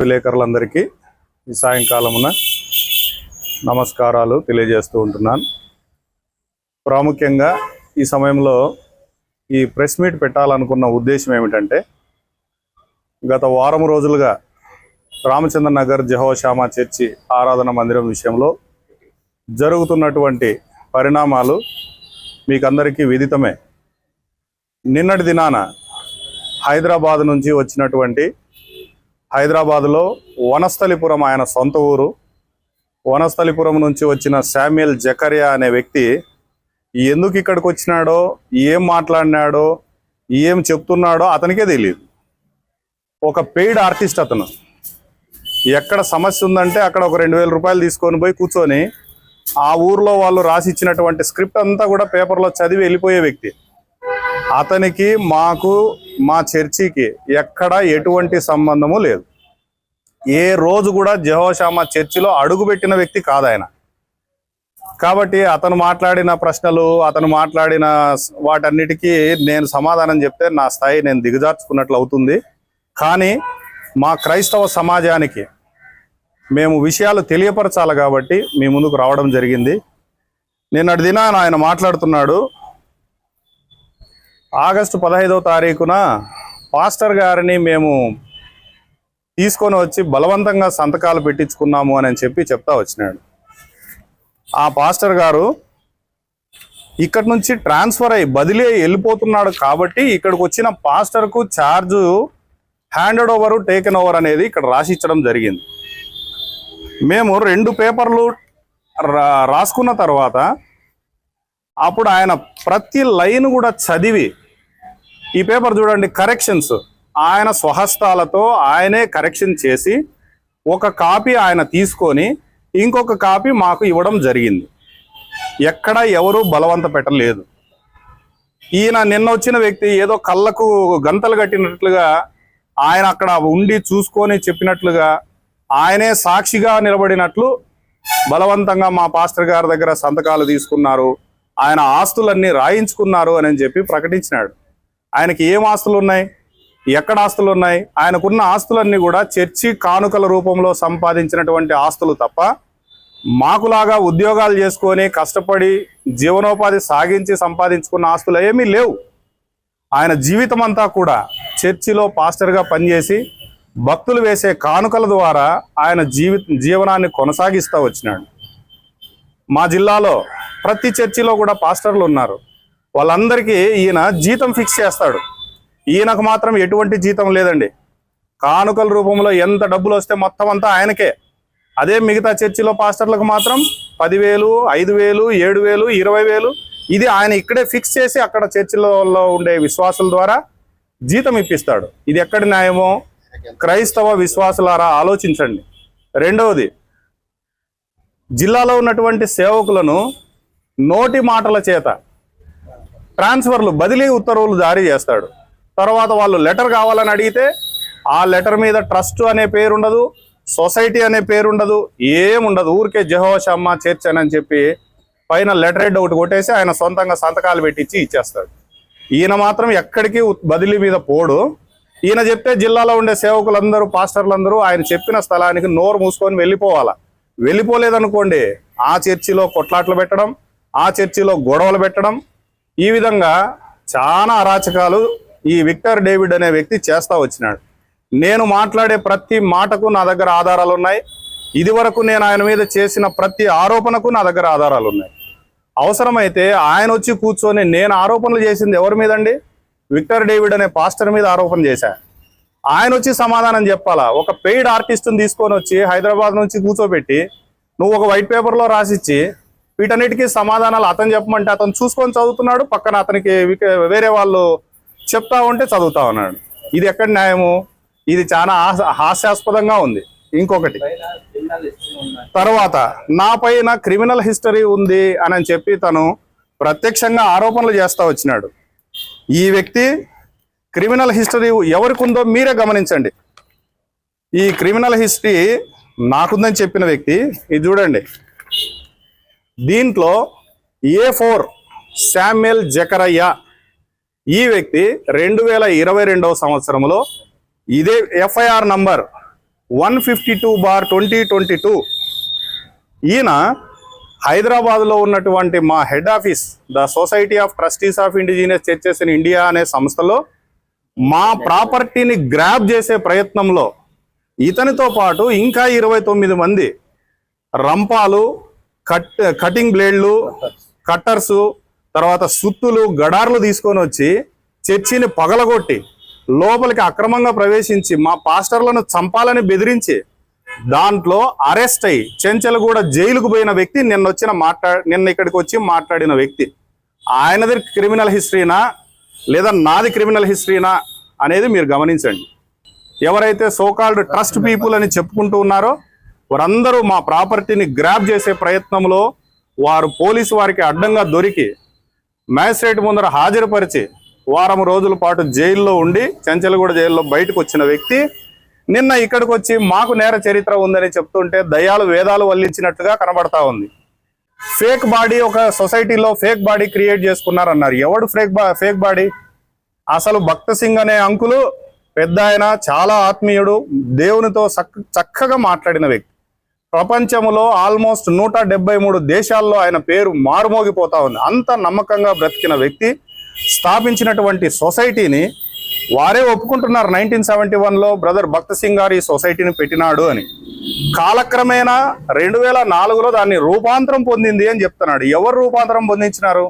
విలేకరులందరికీ ఈ సాయంకాలమున నమస్కారాలు తెలియజేస్తూ ఉంటున్నాను. ప్రాముఖ్యంగా ఈ సమయంలో ఈ ప్రెస్ మీట్ పెట్టాలనుకున్న ఉద్దేశం ఏమిటంటే గత వారం రోజులుగా రామచంద్ర నగర్ జహోశ్యామ చర్చి ఆరాధన మందిరం విషయంలో జరుగుతున్నటువంటి పరిణామాలు మీకందరికీ విదితమే. నిన్నటి దినాన హైదరాబాద్ నుంచి వచ్చినటువంటి హైదరాబాదులో వనస్థలిపురం ఆయన సొంత ఊరు. వనస్థలిపురం నుంచి వచ్చిన శామ్యుల్ జకరియా అనే వ్యక్తి ఎందుకు ఇక్కడికి వచ్చినాడో ఏం మాట్లాడినాడో ఏం చెప్తున్నాడో అతనికే తెలియదు ఒక పెయిడ్ ఆర్టిస్ట్ అతను. ఎక్కడ సమస్య ఉందంటే అక్కడ ఒక రెండు వేల రూపాయలు తీసుకొని పోయి కూర్చొని ఆ ఊర్లో వాళ్ళు రాసి ఇచ్చినటువంటి స్క్రిప్ట్ అంతా కూడా పేపర్లో చదివి వెళ్ళిపోయే వ్యక్తి. అతనికి మాకు మా చర్చికి ఎక్కడ ఎటువంటి సంబంధము లేదు. ఏ రోజు కూడా జహోషామ చర్చిలో అడుగుపెట్టిన వ్యక్తి కాదు ఆయన కాబట్టి అతను మాట్లాడిన ప్రశ్నలు అతను మాట్లాడిన వాటన్నిటికీ నేను సమాధానం చెప్తే నా స్థాయి నేను దిగజార్చుకున్నట్లు అవుతుంది. కానీ మా క్రైస్తవ సమాజానికి మేము విషయాలు తెలియపరచాలి కాబట్టి మీ ముందుకు రావడం జరిగింది. నిన్నటి దినాన ఆయన మాట్లాడుతున్నాడు ఆగస్టు పదహైదవ తారీఖున పాస్టర్ గారిని మేము తీసుకొని వచ్చి బలవంతంగా సంతకాలు పెట్టించుకున్నాము అని చెప్పి చెప్తా వచ్చినాడు. ఆ పాస్టర్ గారు ఇక్కడి నుంచి ట్రాన్స్ఫర్ అయ్యి బదిలీ వెళ్ళిపోతున్నాడు కాబట్టి ఇక్కడికి వచ్చిన పాస్టర్కు charge handed over taken over అనేది ఇక్కడ రాసిచ్చడం జరిగింది. మేము రెండు పేపర్లు రా- రాసుకున్న తర్వాత అప్పుడు ఆయన ప్రతి లైన్ కూడా చదివి ఈ పేపర్ చూడండి కరెక్షన్స్ ఆయన స్వహస్తాలతో ఆయనే కరెక్షన్ చేసి ఒక కాపీ ఆయన తీసుకొని ఇంకొక కాపీ మాకు ఇవ్వడం జరిగింది. ఎక్కడ ఎవరు బలవంత పెట్టలేదు. ఈయన నిన్న వచ్చిన వ్యక్తి ఏదో కళ్ళకు గంతలు కట్టినట్లుగా ఆయన అక్కడ ఉండి చూసుకొని చెప్పినట్లుగా ఆయనే సాక్షిగా నిలబడినట్లు బలవంతంగా మా పాస్టర్ గారి దగ్గర సంతకాలు తీసుకున్నారు. ఆయన ఆస్తులన్నీ రాయించుకున్నారు అని చెప్పి ప్రకటించినాడు. ఆయనకి ఏం ఆస్తులు ఉన్నాయి ఎక్కడ ఆస్తులు ఉన్నాయి ఆయనకున్న ఆస్తులన్నీ కూడా చర్చి కానుకల రూపంలో సంపాదించినటువంటి ఆస్తులు తప్ప మాకులాగా ఉద్యోగాలు చేసుకొని కష్టపడి జీవనోపాధి సాగించి సంపాదించుకున్న ఆస్తులు ఏమీ లేవు. ఆయన జీవితం అంతా కూడా చర్చిలో పాస్టర్గా పనిచేసి భక్తులు వేసే కానుకల ద్వారా ఆయన జీవి జీవనాన్ని కొనసాగిస్తూ వచ్చినాడు. మా జిల్లాలో ప్రతి చర్చిలో కూడా పాస్టర్లు ఉన్నారు. వాళ్ళందరికీ ఈయన జీతం ఫిక్స్ చేస్తాడు. ఈయనకు మాత్రం ఎటువంటి జీతం లేదండి. కానుకల రూపంలో ఎంత డబ్బులు వస్తే మొత్తం అంతా ఆయనకే. అదే మిగతా చర్చిలో పాస్టర్లకు మాత్రం పదివేలు ఐదు వేలు ఏడు వేలు ఇరవై వేలు ఇది ఆయన ఇక్కడే ఫిక్స్ చేసి అక్కడ చర్చిలలో ఉండే విశ్వాసుల ద్వారా జీతం ఇప్పిస్తాడు. ఇది ఎక్కడి న్యాయమో? క్రైస్తవ విశ్వాసులారా ఆలోచించండి. రెండవది జిల్లాలో ఉన్నటువంటి సేవకులను నోటి మాటల చేత ట్రాన్స్ఫర్లు బదిలీ ఉత్తర్వులు జారీ చేస్తాడు. తర్వాత వాళ్ళు లెటర్ కావాలని అడిగితే ఆ లెటర్ మీద ట్రస్ట్ అనే పేరు ఉండదు సొసైటీ అనే పేరు ఉండదు ఏముండదు. ఊరికే జహోషమ్మ చర్చ్ అని చెప్పి పైన లెటర్ హెడ్ ఒకటి కొట్టేసి ఆయన సొంతంగా సంతకాలు పెట్టించి ఇచ్చేస్తాడు. ఈయన మాత్రం ఎక్కడికి బదిలీ మీద పోడు. ఈయన చెప్తే జిల్లాలో ఉండే సేవకులందరూ పాస్టర్లందరూ ఆయన చెప్పిన స్థలానికి నోరు మూసుకొని వెళ్ళిపోవాలా? వెళ్ళిపోలేదనుకోండి. ఆ చర్చిలో కొట్లాట్లు పెట్టడం ఆ చర్చిలో గొడవలు పెట్టడం ఈ విధంగా చాలా అరాచకాలు ఈ విక్టర్ డేవిడ్ అనే వ్యక్తి చేస్తూ వచ్చినాడు. నేను మాట్లాడే ప్రతి మాటకు నా దగ్గర ఆధారాలు ఉన్నాయి. ఇది వరకు నేను ఆయన మీద చేసిన ప్రతి ఆరోపణకు నా దగ్గర ఆధారాలు ఉన్నాయి. అవసరమైతే ఆయన వచ్చి కూర్చొని నేను ఆరోపణలు చేసింది ఎవరి మీద అండి విక్టర్ డేవిడ్ అనే పాస్టర్ మీద ఆరోపణ చేశా. ఆయన వచ్చి సమాధానం చెప్పాలా? ఒక పెయిడ్ ఆర్టిస్ట్ని తీసుకొని వచ్చి హైదరాబాద్ నుంచి కూర్చోబెట్టి నువ్వు ఒక వైట్ పేపర్లో రాసిచ్చి వీటన్నిటికీ సమాధానాలు అతను చెప్పమంటే అతను చూసుకొని చదువుతున్నాడు పక్కన అతనికి వేరే వాళ్ళు చెప్తా ఉంటే చదువుతా ఉన్నాడు. ఇది ఎక్కడ న్యాయము? ఇది చాలా హాస్యాస్పదంగా ఉంది. ఇంకొకటి తర్వాత నా పైన క్రిమినల్ హిస్టరీ ఉంది అని చెప్పి తను ప్రత్యక్షంగా ఆరోపణలు చేస్తూ వచ్చినాడు. ఈ వ్యక్తి క్రిమినల్ హిస్టరీ ఎవరికి ఉందో మీరే గమనించండి. ఈ క్రిమినల్ హిస్టరీ నాకుందని చెప్పిన వ్యక్తి ఇది చూడండి. దీంట్లో ఏ ఫోర్ శామ్యుల్ జకరయ్య. ఈ వ్యక్తి రెండు వేల ఇరవై రెండవ సంవత్సరంలో ఇదే FIR number one fifty two bar twenty twenty two. ఈయన హైదరాబాద్లో ఉన్నటువంటి మా head office the society of trustees of indigenous churches in India అనే సంస్థలో మా ప్రాపర్టీని గ్రాప్ చేసే ప్రయత్నంలో ఇతనితో పాటు ఇంకా ఇరవై తొమ్మిది మంది రంపాలు కట్ కటింగ్ బ్లేడ్లు కట్టర్స్ తర్వాత సుత్తులు గడార్లు తీసుకొని వచ్చి చర్చిని పగలగొట్టి లోపలికి అక్రమంగా ప్రవేశించి మా పాస్టర్లను చంపాలని బెదిరించి దాంట్లో అరెస్ట్ అయ్యి చెంచలగూడ జైలుకు పోయిన వ్యక్తి నిన్న వచ్చిన మాట్లా నిన్న ఇక్కడికి వచ్చి మాట్లాడిన వ్యక్తి. ఆయనది క్రిమినల్ హిస్టరీనా లేదా నాది క్రిమినల్ హిస్టరీనా అనేది మీరు గమనించండి. ఎవరైతే సోకాల్డ్ ట్రస్ట్ పీపుల్ అని చెప్పుకుంటూ ఉన్నారో వారందరూ మా ప్రాపర్టీని గ్రాప్ చేసే ప్రయత్నంలో వారు పోలీసు వారికి అడ్డంగా దొరికి మ్యాజిస్ట్రేట్ ముందర హాజరుపరిచి వారం రోజుల పాటు జైల్లో ఉండి చెంచలగూడ జైల్లో బయటకు వచ్చిన వ్యక్తి నిన్న ఇక్కడికి వచ్చి మాకు నేర చరిత్ర ఉందని చెప్తుంటే దయాలు వేదాలు వల్లించినట్టుగా కనబడతా ఉంది. ఫేక్ బాడీ ఒక సొసైటీలో ఫేక్ బాడీ క్రియేట్ చేసుకున్నారన్నారు. ఎవడు ఫేక్ బా ఫేక్ బాడీ? అసలు భక్త సింగ్ అనే అంకులు పెద్ద ఆయన చాలా ఆత్మీయుడు దేవునితో చక్క చక్కగా మాట్లాడిన వ్యక్తి. ప్రపంచంలో ఆల్మోస్ట్ నూట డెబ్బై మూడు దేశాల్లో ఆయన పేరు మారుమోగిపోతా ఉంది. అంత నమ్మకంగా బ్రతికిన వ్యక్తి స్థాపించినటువంటి సొసైటీని వారే ఒప్పుకుంటున్నారు. నైన్టీన్ సెవెంటీ వన్లో బ్రదర్ భక్త సింగ్ గారు ఈ సొసైటీని పెట్టినాడు అని. కాలక్రమేణా రెండు వేల నాలుగులో దాన్ని రూపాంతరం పొందింది అని చెప్తున్నాడు. ఎవరు రూపాంతరం పొందించినారు?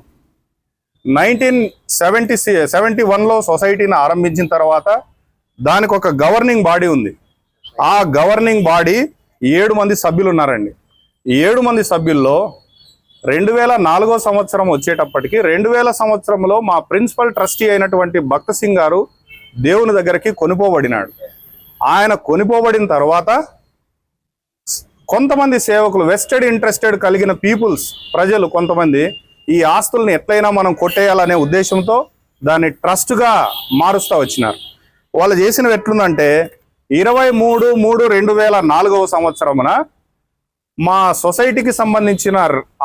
నైన్టీన్ సెవెంటీ సెవెంటీ వన్లో సొసైటీని ఆరంభించిన తర్వాత దానికి ఒక గవర్నింగ్ బాడీ ఉంది. ఆ గవర్నింగ్ బాడీ ఏడు మంది సభ్యులు ఉన్నారండి. ఏడు మంది సభ్యుల్లో రెండు వేల నాలుగో సంవత్సరం వచ్చేటప్పటికి రెండు వేల సంవత్సరంలో మా ప్రిన్సిపల్ ట్రస్టీ అయినటువంటి భక్త సింగ్ గారు దేవుని దగ్గరికి కొనిపోబడినాడు. ఆయన కొనిపోబడిన తర్వాత కొంతమంది సేవకులు వెస్టెడ్ ఇంట్రెస్టెడ్ కలిగిన పీపుల్స్ ప్రజలు కొంతమంది ఈ ఆస్తుల్ని ఎట్లయినా మనం కొట్టేయాలనే ఉద్దేశంతో దాన్ని ట్రస్ట్గా మారుస్తూ వచ్చినారు. వాళ్ళు చేసినవి ఎట్లుందంటే ఇరవై మూడు మూడు రెండు వేల నాలుగవ సంవత్సరమున మా సొసైటీకి సంబంధించిన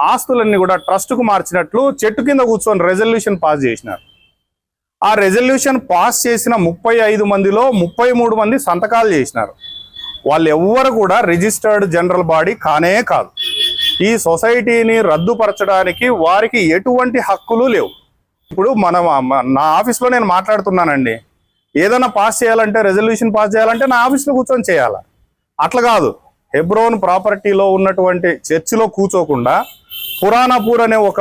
ఆస్తులన్నీ కూడా ట్రస్ట్కు మార్చినట్లు చెట్టు కింద కూర్చొని రెజల్యూషన్ పాస్ చేసినారు. ఆ రెజల్యూషన్ పాస్ చేసిన ముప్పై ఐదు మందిలో ముప్పై మూడు మంది సంతకాలు చేసినారు. వాళ్ళు ఎవ్వరు కూడా రిజిస్టర్డ్ జనరల్ బాడీ కానే కాదు. ఈ సొసైటీని రద్దుపరచడానికి వారికి ఎటువంటి హక్కులు లేవు. ఇప్పుడు మనం నా ఆఫీస్లో నేను మాట్లాడుతున్నానండి. ఏదైనా పాస్ చేయాలంటే రెజల్యూషన్ పాస్ చేయాలంటే నా ఆఫీస్లో కూర్చొని చేయాలా? అట్లా కాదు. హెబ్రోన్ ప్రాపర్టీలో ఉన్నటువంటి చర్చిలో కూర్చోకుండా పురాణపూర్ అనే ఒక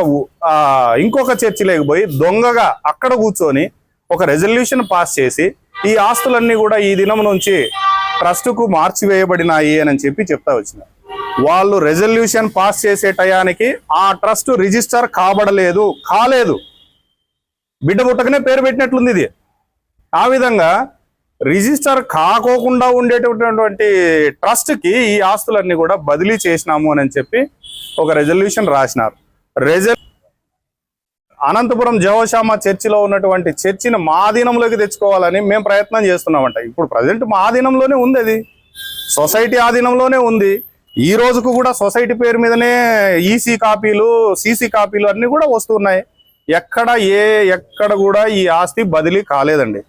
ఇంకొక చర్చి లేకపోయి దొంగగా అక్కడ కూర్చొని ఒక రెజల్యూషన్ పాస్ చేసి ఈ ఆస్తులన్నీ కూడా ఈ దినం నుంచి ట్రస్టుకు మార్చివేయబడినాయి అని చెప్పి చెప్తా వచ్చిన. వాళ్ళు రెజల్యూషన్ పాస్ చేసే టయానికి ఆ ట్రస్ట్ రిజిస్టర్ కాబడలేదు కాలేదు. బిడ్డ పుట్టకనే పేరు పెట్టినట్లుంది ఇది. ఆ విధంగా రిజిస్టర్ కాకోకుండా ఉండేటటువంటి ట్రస్ట్కి ఈ ఆస్తులన్నీ కూడా బదిలీ చేసినాము అని చెప్పి ఒక రెజల్యూషన్ రాసినారు. రెజల్ అనంతపురం జవశామ చర్చిలో ఉన్నటువంటి చర్చిని మా ఆధీనంలోకి తెచ్చుకోవాలని మేము ప్రయత్నం చేస్తున్నామంట. ఇప్పుడు ప్రజెంట్ మా ఆధీనంలోనే ఉంది అది. సొసైటీ ఆధీనంలోనే ఉంది. ఈ రోజుకు కూడా సొసైటీ పేరు మీదనే ఈసీ కాపీలు సీసీ కాపీలు అన్నీ కూడా వస్తున్నాయి. ఎక్కడ ఏ ఎక్కడ కూడా ఈ ఆస్తి బదిలీ కాలేదండి.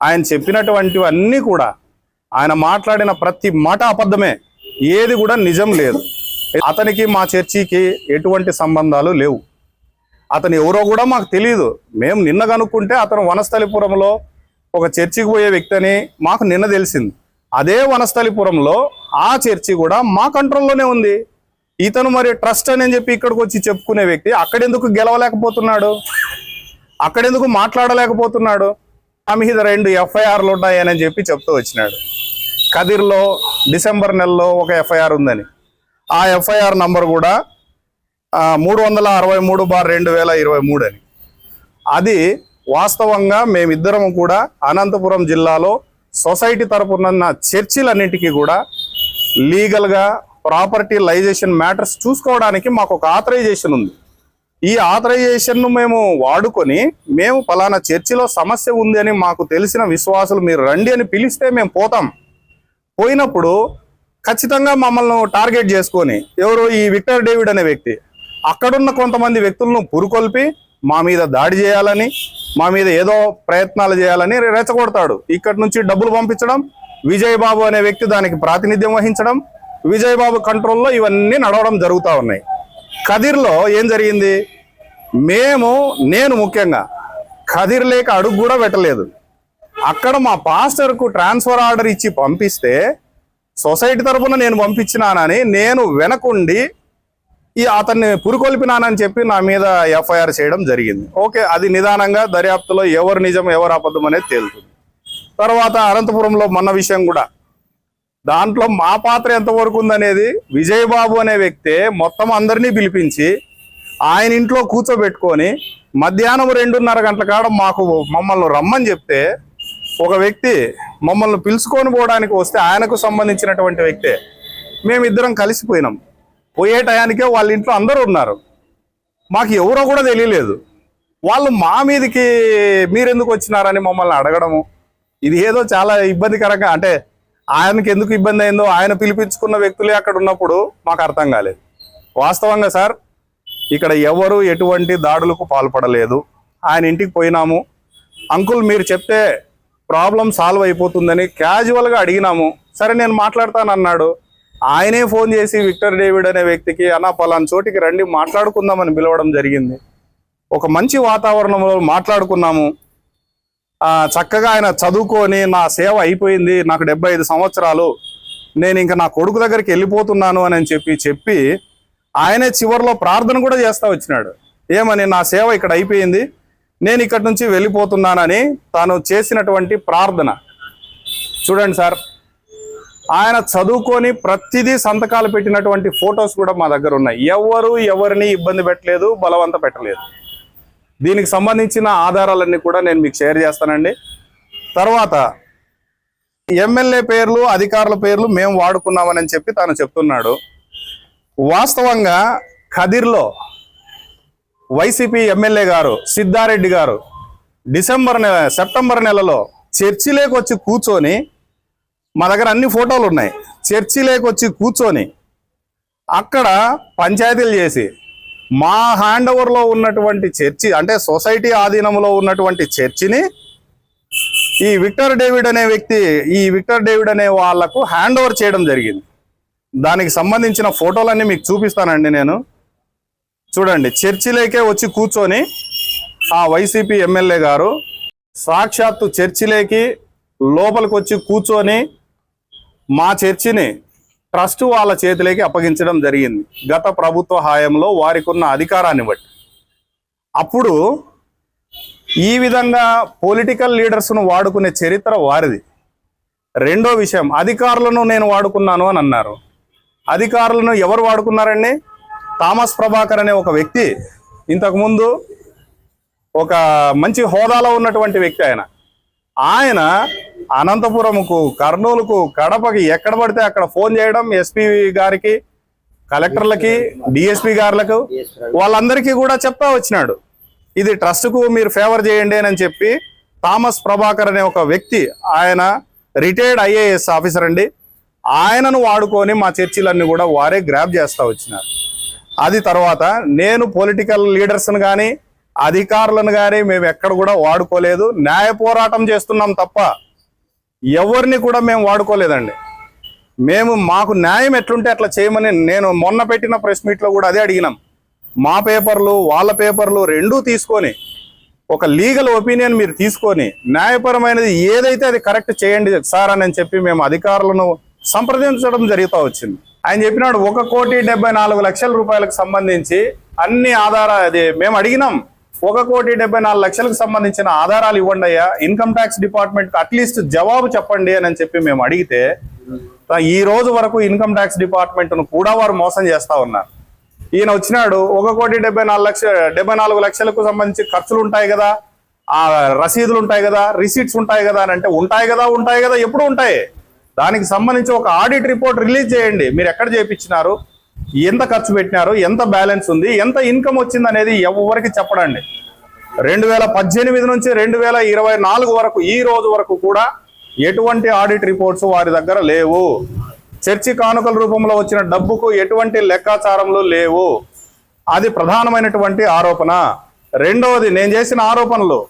ఆయన చెప్పినటువంటివన్నీ కూడా ఆయన మాట్లాడిన ప్రతి మాట అబద్ధమే. ఏది కూడా నిజం లేదు. అతనికి మా చర్చికి ఎటువంటి సంబంధాలు లేవు. అతను ఎవరో కూడా మాకు తెలియదు మేము నిన్న కనుక్కుంటే అతను వనస్థలిపురంలో ఒక చర్చికి పోయే వ్యక్తి అని మాకు నిన్న తెలిసింది. అదే వనస్థలిపురంలో ఆ చర్చి కూడా మా కంట్రోల్లోనే ఉంది. ఇతను మరి ట్రస్ట్ అని చెప్పి ఇక్కడికి వచ్చి చెప్పుకునే వ్యక్తి అక్కడెందుకు గెలవలేకపోతున్నాడు? అక్కడెందుకు మాట్లాడలేకపోతున్నాడు? ఆ మీద రెండు ఎఫ్ఐఆర్లు ఉన్నాయని చెప్పి చెప్తూ వచ్చినాడు. కదిర్లో డిసెంబర్ నెలలో ఒక ఎఫ్ఐఆర్ ఉందని. ఆ ఎఫ్ఐఆర్ నంబర్ కూడా మూడు వందల అరవై మూడు బార్ రెండు వేల ఇరవై మూడు అని. అది వాస్తవంగా మేమిద్దరం కూడా అనంతపురం జిల్లాలో సొసైటీ తరపున చర్చిలన్నింటికీ కూడా లీగల్గా ప్రాపర్టీ లైజేషన్ మ్యాటర్స్ చూసుకోవడానికి మాకు ఒక ఆథరైజేషన్ ఉంది. ఈ ఆథరైజేషన్ను మేము వాడుకొని మేము ఫలానా చర్చిలో సమస్య ఉంది అని మాకు తెలిసిన విశ్వాసులు మీరు రండి అని పిలిస్తే మేము పోతాం. పోయినప్పుడు ఖచ్చితంగా మమ్మల్ని టార్గెట్ చేసుకొని ఎవరు ఈ విక్టర్ డేవిడ్ అనే వ్యక్తి అక్కడున్న కొంతమంది వ్యక్తులను పురుకొల్పి మా మీద దాడి చేయాలని మా మీద ఏదో ప్రయత్నాలు చేయాలని రెచ్చగొడతాడు. ఇక్కడి నుంచి డబ్బులు పంపించడం విజయబాబు అనే వ్యక్తి దానికి ప్రాతినిధ్యం వహించడం విజయబాబు కంట్రోల్లో ఇవన్నీ నడవడం జరుగుతూ ఉన్నాయి. కదిర్లో ఏం జరిగింది? మేము నేను ముఖ్యంగా కదిర్ లేక అడుగు కూడా పెట్టలేదు. అక్కడ మా పాస్టర్కు ట్రాన్స్ఫర్ ఆర్డర్ ఇచ్చి పంపిస్తే సొసైటీ తరపున నేను పంపించినానని నేను వెనకుండి ఈ అతన్ని పురుకొల్పినానని చెప్పి నా మీద ఎఫ్ఐఆర్ చేయడం జరిగింది. ఓకే అది నిదానంగా దర్యాప్తులో ఎవరు నిజం ఎవరు అబద్ధం అనేది తేలుతుంది. తర్వాత అనంతపురంలో మొన్న విషయం కూడా దాంట్లో మా పాత్ర ఎంతవరకు ఉందనేది విజయబాబు అనే వ్యక్తే మొత్తం అందరినీ పిలిపించి ఆయన ఇంట్లో కూర్చోబెట్టుకొని మధ్యాహ్నం రెండున్నర గంటల కాడ మాకు మమ్మల్ని రమ్మని చెప్తే ఒక వ్యక్తి మమ్మల్ని పిలుచుకొని పోవడానికి వస్తే ఆయనకు సంబంధించినటువంటి వ్యక్తే. మేమిద్దరం కలిసిపోయినాం. పోయే టయానికే వాళ్ళ ఇంట్లో అందరూ ఉన్నారు. మాకు ఎవరో కూడా తెలియలేదు. వాళ్ళు మా మీదకి మీరెందుకు వచ్చినారని మమ్మల్ని అడగడము. ఇది ఏదో చాలా ఇబ్బందికరంగా అంటే ఆయనకి ఎందుకు ఇబ్బంది అయిందో ఆయన పిలిపించుకున్న వ్యక్తులే అక్కడ ఉన్నప్పుడు మాకు అర్థం కాలేదు. వాస్తవంగా సార్ ఇక్కడ ఎవరు ఎటువంటి దాడులకు పాల్పడలేదు. ఆయన ఇంటికి పోయినాము. అంకుల్ మీరు చెప్తే ప్రాబ్లం సాల్వ్ అయిపోతుందని క్యాజువల్గా అడిగినాము. సరే నేను మాట్లాడతాను అన్నాడు ఆయనే ఫోన్ చేసి విక్టర్ డేవిడ్ అనే వ్యక్తికి అన్న పలానా చోటికి రండి మాట్లాడుకుందామని పిలవడం జరిగింది. ఒక మంచి వాతావరణంలో మాట్లాడుకున్నాము. చక్కగా ఆయన చదువుకొని నా సేవ అయిపోయింది నాకు డెబ్బై ఐదు సంవత్సరాలు నేను ఇంకా నా కొడుకు దగ్గరికి వెళ్ళిపోతున్నాను అని చెప్పి చెప్పి ఆయనే చివరిలో ప్రార్థన కూడా చేస్తా వచ్చినాడు. ఏమని నా సేవ ఇక్కడ అయిపోయింది నేను ఇక్కడ నుంచి వెళ్ళిపోతున్నానని తాను చేసినటువంటి ప్రార్థన. చూడండి సార్ ఆయన చదువుకొని ప్రతిదీ సంతకాలు పెట్టినటువంటి ఫొటోస్ కూడా మా దగ్గర ఉన్నాయి. ఎవరు ఎవరిని ఇబ్బంది పెట్టలేదు బలవంత పెట్టలేదు. దీనికి సంబంధించిన ఆధారాలన్నీ కూడా నేను మీకు షేర్ చేస్తానండి. తర్వాత ఎమ్మెల్యే పేర్లు అధికారుల పేర్లు మేము వాడుకున్నామని చెప్పి తాను చెప్తున్నాడు. వాస్తవంగా ఖదిర్లో వైసీపీ ఎమ్మెల్యే గారు సిద్ధారెడ్డి గారు డిసెంబర్ నెల సెప్టెంబర్ నెలలో చర్చిలోకి వచ్చి కూర్చొని మా దగ్గర అన్ని ఫోటోలు ఉన్నాయి. చర్చిలోకి వచ్చి కూర్చొని అక్కడ పంచాయతీలు చేసి మా హ్యాండ్ ఓవర్లో ఉన్నటువంటి చర్చి అంటే సొసైటీ ఆధీనంలో ఉన్నటువంటి చర్చిని ఈ విక్టర్ డేవిడ్ అనే వ్యక్తి ఈ విక్టర్ డేవిడ్ అనే వాళ్ళకు హ్యాండ్ ఓవర్ చేయడం జరిగింది. దానికి సంబంధించిన ఫోటోలన్నీ మీకు చూపిస్తానండి నేను. చూడండి చర్చిలోకే వచ్చి కూర్చొని ఆ వైసీపీ ఎమ్మెల్యే గారు సాక్షాత్తు చర్చిలోకి లోపలికి వచ్చి కూర్చొని మా చర్చిని ట్రస్ట్ వాళ్ళ చేతిలోకి అప్పగించడం జరిగింది. గత ప్రభుత్వ హాయంలో వారికి ఉన్న అధికారాన్ని బట్టి. అప్పుడు ఈ విధంగా పొలిటికల్ లీడర్స్ను వాడుకునే చరిత్ర వారిది. రెండో విషయం అధికారులను నేను వాడుకున్నాను అని అన్నారు. అధికారులను ఎవరు వాడుకున్నారండి? థామస్ ప్రభాకర్ అనే ఒక వ్యక్తి ఇంతకుముందు ఒక మంచి హోదాలో ఉన్నటువంటి వ్యక్తి ఆయన. ఆయన అనంతపురంకు కర్నూలుకు కడపకి ఎక్కడ పడితే అక్కడ ఫోన్ చేయడం ఎస్పీ గారికి కలెక్టర్లకి డిఎస్పీ గారులకు వాళ్ళందరికీ కూడా చెప్తా వచ్చినాడు. ఇది ట్రస్ట్కు మీరు ఫేవర్ చేయండి అని చెప్పి థామస్ ప్రభాకర్ అనే ఒక వ్యక్తి ఆయన రిటైర్డ్ ఐఏఎస్ ఆఫీసర్ అండి. ఆయనను వాడుకొని మా చర్చిలన్నీ కూడా వారే గ్రాప్ చేస్తా వచ్చినారు. అది తర్వాత నేను పొలిటికల్ లీడర్స్ని కానీ అధికారులను కానీ మేము ఎక్కడ కూడా వాడుకోలేదు. న్యాయ పోరాటం చేస్తున్నాం తప్ప ఎవరిని కూడా మేము వాడుకోలేదండి. మేము మాకు న్యాయం ఎట్లుంటే అట్లా చేయమని నేను మొన్న పెట్టిన ప్రెస్ మీట్లో కూడా అదే అడిగినాం. మా పేపర్లు వాళ్ళ పేపర్లు రెండూ తీసుకొని ఒక లీగల్ ఒపీనియన్ మీరు తీసుకొని న్యాయపరమైనది ఏదైతే అది కరెక్ట్ చేయండి సార్ అని చెప్పి మేము అధికారులను సంప్రదించడం జరుగుతూ వచ్చింది. ఆయన చెప్పినాడు ఒక కోటి డెబ్బై నాలుగు లక్షల రూపాయలకు సంబంధించి అన్ని ఆధార అది మేము అడిగినాం. ఒక కోటి డెబ్బై నాలుగు లక్షలకు సంబంధించిన ఆధారాలు ఇవ్వండి అయ్యా. ఇన్కమ్ ట్యాక్స్ డిపార్ట్మెంట్ అట్లీస్ట్ జవాబు చెప్పండి అని చెప్పి మేము అడిగితే ఈ రోజు వరకు ఇన్కమ్ ట్యాక్స్ డిపార్ట్మెంట్ను కూడా వారు మోసం చేస్తా ఉన్నారు. ఈయన వచ్చినాడు ఒక కోటి డెబ్బై నాలుగు లక్ష డెబ్బై నాలుగు లక్షలకు సంబంధించి ఖర్చులు ఉంటాయి కదా ఆ రసీదులు ఉంటాయి కదా రిసీట్స్ ఉంటాయి కదా అని అంటే ఉంటాయి కదా ఉంటాయి కదా ఎప్పుడు ఉంటాయి. దానికి సంబంధించి ఒక ఆడిట్ రిపోర్ట్ రిలీజ్ చేయండి. మీరు ఎక్కడ చేపించినారు ఎంత ఖర్చు పెట్టినారు ఎంత బ్యాలెన్స్ ఉంది ఎంత ఇన్కమ్ వచ్చింది అనేది ఎవరికి చెప్పడండి. రెండు వేల పద్దెనిమిది నుంచి రెండు వేల ఇరవై నాలుగు వరకు ఈ రోజు వరకు కూడా ఎటువంటి ఆడిట్ రిపోర్ట్స్ వారి దగ్గర లేవు. చర్చి కానుకల రూపంలో వచ్చిన డబ్బుకు ఎటువంటి లెక్కాచారంలో లేవు. అది ప్రధానమైనటువంటి ఆరోపణ. రెండవది నేను చేసిన ఆరోపణలు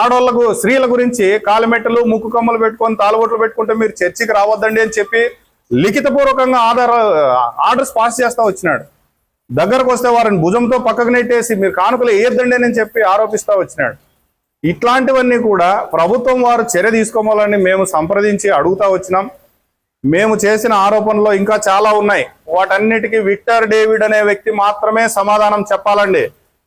ఆడోళ్ళకు స్త్రీల గురించి కాలిమెట్టలు ముక్కు కమ్మలు పెట్టుకొని తాలుబొట్లు పెట్టుకుంటే మీరు చర్చికి రావద్దండి అని చెప్పి లిఖితపూర్వకంగా ఆధార ఆర్డర్స్ పాస్ చేస్తా వచ్చినాడు. దగ్గరకు వస్తే వారిని భుజంతో పక్కకు నెట్టేసి మీరు కానుకలు ఏద్దండి అని చెప్పి ఆరోపిస్తా వచ్చినాడు. ఇట్లాంటివన్నీ కూడా ప్రభుత్వం వారు చర్య తీసుకోవాలని మేము సంప్రదించి అడుగుతా వచ్చినాం. మేము చేసిన ఆరోపణలో ఇంకా చాలా ఉన్నాయి. వాటన్నిటికీ విక్టర్ డేవిడ్ అనే వ్యక్తి మాత్రమే సమాధానం చెప్పాలండి.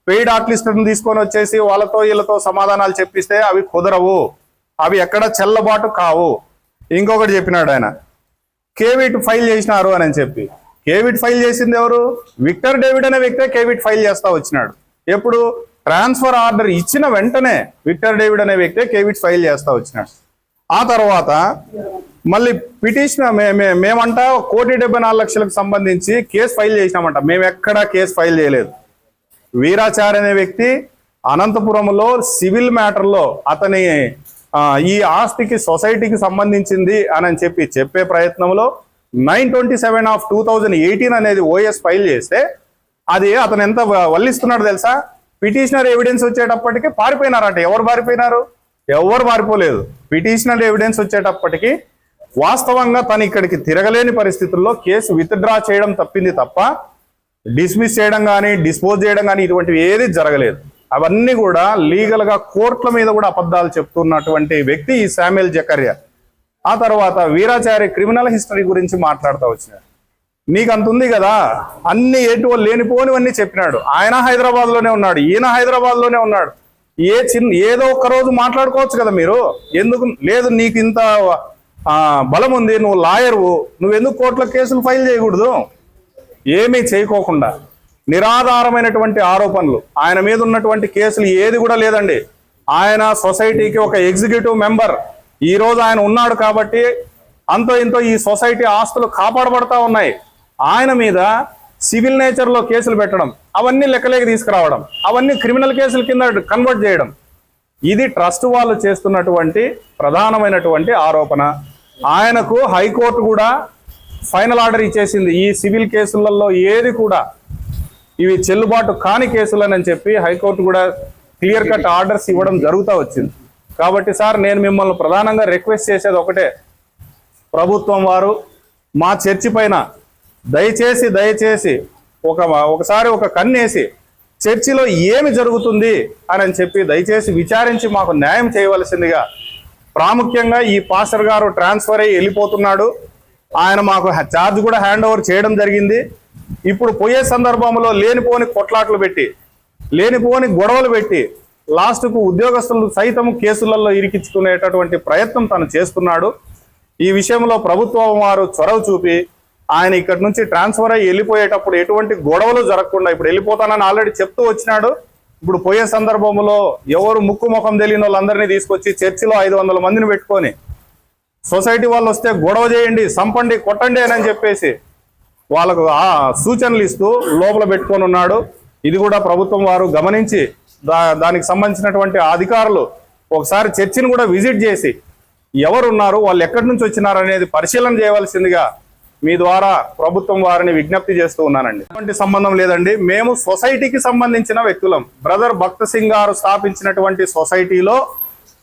పెయిడ్ ఆర్టిస్టులను తీసుకొని వచ్చేసి వాళ్ళతో వీళ్ళతో సమాధానాలు చెప్పిస్తే అవి కుదరవు. అవి ఎక్కడ చెల్లబాటు కావు. ఇంకొకటి చెప్పినాడు ఆయన. కేవిట్ ఫైల్ చేసినారు అని చెప్పి. కేవిట్ ఫైల్ చేసింది ఎవరు? విక్టర్ డేవిడ్ అనే వ్యక్తే కేవిట్ ఫైల్ చేస్తా వచ్చినాడు. ఎప్పుడు? ట్రాన్స్ఫర్ ఆర్డర్ ఇచ్చిన వెంటనే విక్టర్ డేవిడ్ అనే వ్యక్తే కేవిట్ ఫైల్ చేస్తా వచ్చినాడు. ఆ తర్వాత మళ్ళీ పిటిషన్ మేమంట కోటి డెబ్బై నాలుగు లక్షలకు సంబంధించి కేసు ఫైల్ చేసినామంట. మేము ఎక్కడా కేసు ఫైల్ చేయలేదు. వీరాచార్య అనే వ్యక్తి అనంతపురంలో సివిల్ మ్యాటర్లో అతని ఈ ఆస్తికి సొసైటీకి సంబంధించింది అని చెప్పి చెప్పే ప్రయత్నంలో nine twenty seven of two thousand eighteen అనేది ఓఎస్ ఫైల్ చేస్తే అది అతను ఎంత వల్లిస్తున్నాడు తెలుసా? పిటిషనర్ ఎవిడెన్స్ వచ్చేటప్పటికి పారిపోయినారంట. ఎవరు పారిపోయినారు? ఎవరు పారిపోలేదు. పిటిషనర్ ఎవిడెన్స్ వచ్చేటప్పటికి వాస్తవంగా తను ఇక్కడికి తిరగలేని పరిస్థితుల్లో కేసు విత్డ్రా చేయడం తప్పింది తప్ప డిస్మిస్ చేయడం కానీ డిస్పోజ్ చేయడం కానీ ఇటువంటివి ఏది జరగలేదు. అవన్నీ కూడా లీగల్గా కోర్టుల మీద కూడా అబద్ధాలు చెప్తున్నటువంటి వ్యక్తి ఈ శామ్యుల్ జకర్య. ఆ తర్వాత వీరాచారి క్రిమినల్ హిస్టరీ గురించి మాట్లాడుతూ వచ్చినాడు. నీకు అంత ఉంది కదా? అన్ని ఏటో లేనిపోనివన్నీ చెప్పినాడు. ఆయన హైదరాబాద్లోనే ఉన్నాడు ఈయన హైదరాబాద్లోనే ఉన్నాడు. ఏ చిన్న ఏదో ఒక్క రోజు మాట్లాడుకోవచ్చు కదా మీరు? ఎందుకు లేదు నీకు ఇంత బలం ఉంది నువ్వు లాయర్వు నువ్వు ఎందుకు కోర్టులో కేసులు ఫైల్ చేయకూడదు? ఏమీ చేయకోకుండా. నిరాధారమైనటువంటి ఆరోపణలు. ఆయన మీద ఉన్నటువంటి కేసులు ఏది కూడా లేదండి. ఆయన సొసైటీకి ఒక ఎగ్జిక్యూటివ్ మెంబర్. ఈ రోజు ఆయన ఉన్నాడు కాబట్టి అంతో ఇంతో ఈ సొసైటీ ఆస్తులు కాపాడబడతా ఉన్నాయి. ఆయన మీద సివిల్ నేచర్లో కేసులు పెట్టడం అవన్నీ లెక్కలేకి తీసుకురావడం అవన్నీ క్రిమినల్ కేసుల కింద కన్వర్ట్ చేయడం. ఇది ట్రస్ట్ వాళ్ళు చేస్తున్నటువంటి ప్రధానమైనటువంటి ఆరోపణ. ఆయనకు హైకోర్టు కూడా ఫైనల్ ఆర్డర్ ఇచ్చేసింది. ఈ సివిల్ కేసులలో ఏది కూడా ఇవి చెల్లుబాటు కాని కేసులని చెప్పి హైకోర్టు కూడా క్లియర్ కట్ ఆర్డర్స్ ఇవ్వడం జరుగుతూ వచ్చింది. కాబట్టి సార్ నేను మిమ్మల్ని ప్రధానంగా రిక్వెస్ట్ చేసేది ఒకటే. ప్రభుత్వం వారు మా చర్చి పైన దయచేసి దయచేసి ఒక ఒకసారి ఒక కన్నేసి చర్చిలో ఏమి జరుగుతుంది అని చెప్పి దయచేసి విచారించి మాకు న్యాయం చేయవలసిందిగా ప్రాముఖ్యంగా ఈ పాస్టర్ గారు ట్రాన్స్ఫర్ అయ్యి వెళ్ళిపోతున్నాడు. ఆయన మాకు ఛార్జ్ కూడా హ్యాండ్ ఓవర్ చేయడం జరిగింది. ఇప్పుడు పోయే సందర్భంలో లేనిపోని కొట్లాట్లు పెట్టి లేనిపోని గొడవలు పెట్టి లాస్ట్కు ఉద్యోగస్తులు సైతం కేసులలో ఇరికించుకునేటటువంటి ప్రయత్నం తను చేస్తున్నాడు. ఈ విషయంలో ప్రభుత్వం వారు చొరవ చూపి ఆయన ఇక్కడి నుంచి ట్రాన్స్ఫర్ అయ్యి వెళ్ళిపోయేటప్పుడు ఎటువంటి గొడవలు జరగకుండా ఇప్పుడు వెళ్ళిపోతానని ఆల్రెడీ చెప్తూ వచ్చినాడు. ఇప్పుడు పోయే సందర్భంలో ఎవరు ముక్కు ముఖం తెలియని వాళ్ళందరినీ తీసుకొచ్చి చర్చిలో ఐదు వందల మందిని పెట్టుకొని సొసైటీ వాళ్ళు వస్తే గొడవ చేయండి సంపండి కొట్టండి అని చెప్పేసి వాళ్ళకు ఆ సూచనలు ఇస్తూ లోపల పెట్టుకొని ఉన్నాడు. ఇది కూడా ప్రభుత్వం వారు గమనించి దా దానికి సంబంధించినటువంటి అధికారులు ఒకసారి చర్చిని కూడా విజిట్ చేసి ఎవరున్నారు వాళ్ళు ఎక్కడి నుంచి వచ్చినారు అనేది పరిశీలన చేయవలసిందిగా మీ ద్వారా ప్రభుత్వం వారిని విజ్ఞప్తి చేస్తూ ఉన్నానండి. ఎటువంటి సంబంధం లేదండి. మేము సొసైటీకి సంబంధించిన వ్యక్తులం. బ్రదర్ భక్త సింగ్ గారు స్థాపించినటువంటి సొసైటీలో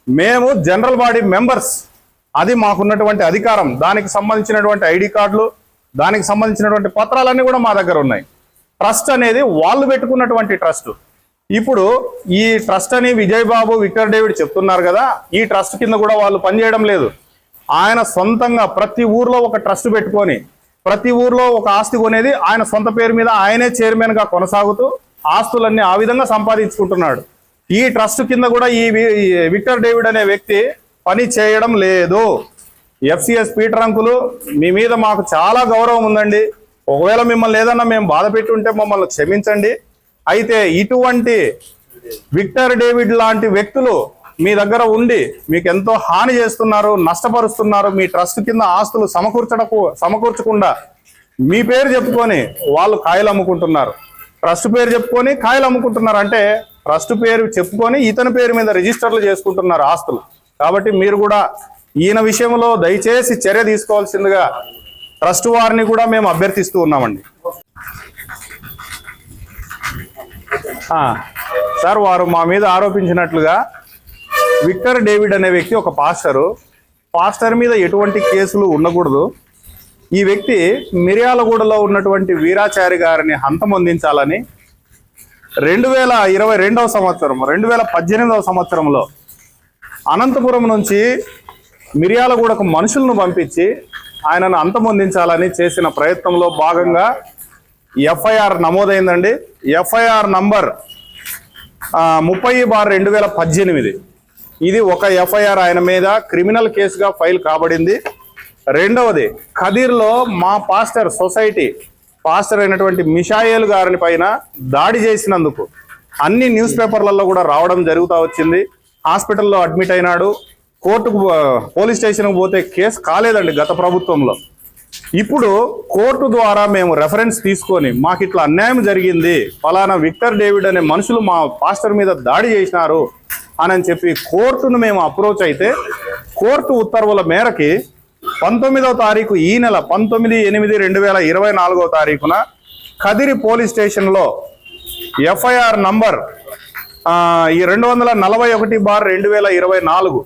మేము జనరల్ బాడీ మెంబర్స్. అది మాకున్నటువంటి అధికారం. దానికి సంబంధించినటువంటి ఐడి కార్డులు దానికి సంబంధించినటువంటి పత్రాలన్నీ కూడా మా దగ్గర ఉన్నాయి. ట్రస్ట్ అనేది వాళ్ళు పెట్టుకున్నటువంటి ట్రస్ట్. ఇప్పుడు ఈ ట్రస్ట్ అని విజయ్ బాబు విక్టర్ డేవిడ్ చెప్తున్నారు కదా ఈ ట్రస్ట్ కింద కూడా వాళ్ళు పనిచేయడం లేదు. ఆయన సొంతంగా ప్రతి ఊర్లో ఒక ట్రస్ట్ పెట్టుకొని ప్రతి ఊర్లో ఒక ఆస్తి కొనేది ఆయన సొంత పేరు మీద ఆయనే చైర్మన్గా కొనసాగుతూ ఆస్తులన్నీ ఆ విధంగా సంపాదించుకుంటున్నాడు. ఈ ట్రస్ట్ కింద కూడా ఈ వి- ఈ విక్టర్ డేవిడ్ అనే వ్యక్తి పని చేయడం లేదు. ఎఫ్సిఎస్ పీటర్ అంకులు మీ మీద మాకు చాలా గౌరవం ఉందండి. ఒకవేళ మిమ్మల్ని ఏదన్నా మేము బాధ పెట్టుంటే మమ్మల్ని క్షమించండి. అయితే ఇటువంటి విక్టర్ డేవిడ్ లాంటి వ్యక్తులు మీ దగ్గర ఉండి మీకు ఎంతో హాని చేస్తున్నారు నష్టపరుస్తున్నారు మీ ట్రస్ట్ కింద ఆస్తులు సమకూర్చడకు సమకూర్చకుండా మీ పేరు చెప్పుకొని వాళ్ళు కాయలు అమ్ముకుంటున్నారు. ట్రస్ట్ పేరు చెప్పుకొని కాయలు అమ్ముకుంటున్నారు. అంటే ట్రస్ట్ పేరు చెప్పుకొని ఇతని పేరు మీద రిజిస్టర్లు చేసుకుంటున్నారు ఆస్తులు. కాబట్టి మీరు కూడా ఈయన విషయంలో దయచేసి చర్య తీసుకోవాల్సిందిగా ట్రస్ట్ వారిని కూడా మేము అభ్యర్థిస్తూ ఉన్నామండి. సార్ వారు మా మీద ఆరోపించినట్లుగా విక్టర్ డేవిడ్ అనే వ్యక్తి ఒక పాస్టరు. పాస్టర్ మీద ఎటువంటి కేసులు ఉండకూడదు. ఈ వ్యక్తి మిర్యాలగూడలో ఉన్నటువంటి వీరాచారి గారిని హంతమొందించాలని రెండు వేల ఇరవై రెండవ సంవత్సరం రెండు వేల పద్దెనిమిదవ సంవత్సరంలో అనంతపురం నుంచి మిర్యాలగూడకు మనుషులను పంపించి ఆయనను అంతమొందించాలని చేసిన ప్రయత్నంలో భాగంగా ఎఫ్ఐఆర్ నమోదైందండి. ఎఫ్ఐఆర్ నంబర్ ముప్పై బార్ రెండు వేల పద్దెనిమిది. ఇది ఒక ఎఫ్ఐఆర్ ఆయన మీద క్రిమినల్ కేసుగా ఫైల్ కాబడింది. రెండవది ఖదీర్లో మా పాస్టర్ సొసైటీ పాస్టర్ అయినటువంటి మిషాయేల్ గారిని పైన దాడి చేసినందుకు అన్ని న్యూస్ పేపర్లలో కూడా రావడం జరుగుతూ వచ్చింది. హాస్పిటల్లో అడ్మిట్ అయినాడు. కోర్టుకు పో- పోలీస్ స్టేషన్కి పోతే కేసు కాలేదండి గత ప్రభుత్వంలో. ఇప్పుడు కోర్టు ద్వారా మేము రెఫరెన్స్ తీసుకొని మాకు ఇట్లా అన్యాయం జరిగింది ఫలానా విక్టర్ డేవిడ్ అనే మనుషులు మా పాస్టర్ మీద దాడి చేసినారు అని చెప్పి కోర్టును మేము అప్రోచ్ అయితే కోర్టు ఉత్తర్వుల మేరకి పంతొమ్మిదవ తారీఖు ఈ నెల పంతొమ్మిది ఎనిమిది రెండు వేల ఇరవై నాలుగో తారీఖున కదిరి పోలీస్ స్టేషన్లో ఎఫ్ఐఆర్ నంబర్ ఈ రెండు వందల నలభై ఒకటి బార్ రెండు వేల ఇరవై నాలుగు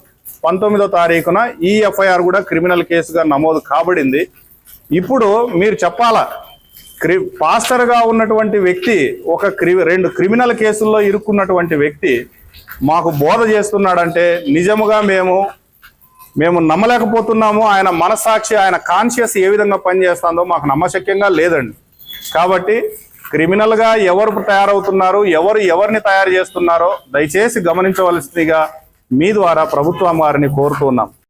పంతొమ్మిదో తారీఖున ఈ ఎఫ్ఐఆర్ కూడా క్రిమినల్ కేసుగా నమోదు కాబడింది. ఇప్పుడు మీరు చెప్పాలా క్రి పాస్టర్గా ఉన్నటువంటి వ్యక్తి ఒక క్రి రెండు క్రిమినల్ కేసుల్లో ఇరుక్కున్నటువంటి వ్యక్తి మాకు బోధ చేస్తున్నాడంటే నిజముగా మేము మేము నమ్మలేకపోతున్నాము. ఆయన మనస్సాక్షి ఆయన కాన్షియస్ ఏ విధంగా పనిచేస్తుందో మాకు నమ్మశక్యంగా లేదండి. కాబట్టి క్రిమినల్గా ఎవరు తయారవుతున్నారు ఎవరు ఎవరిని తయారు చేస్తున్నారో దయచేసి గమనించవలసిందిగా మీ ద్వారా ప్రభుత్వం వారిని కోరుతున్నాం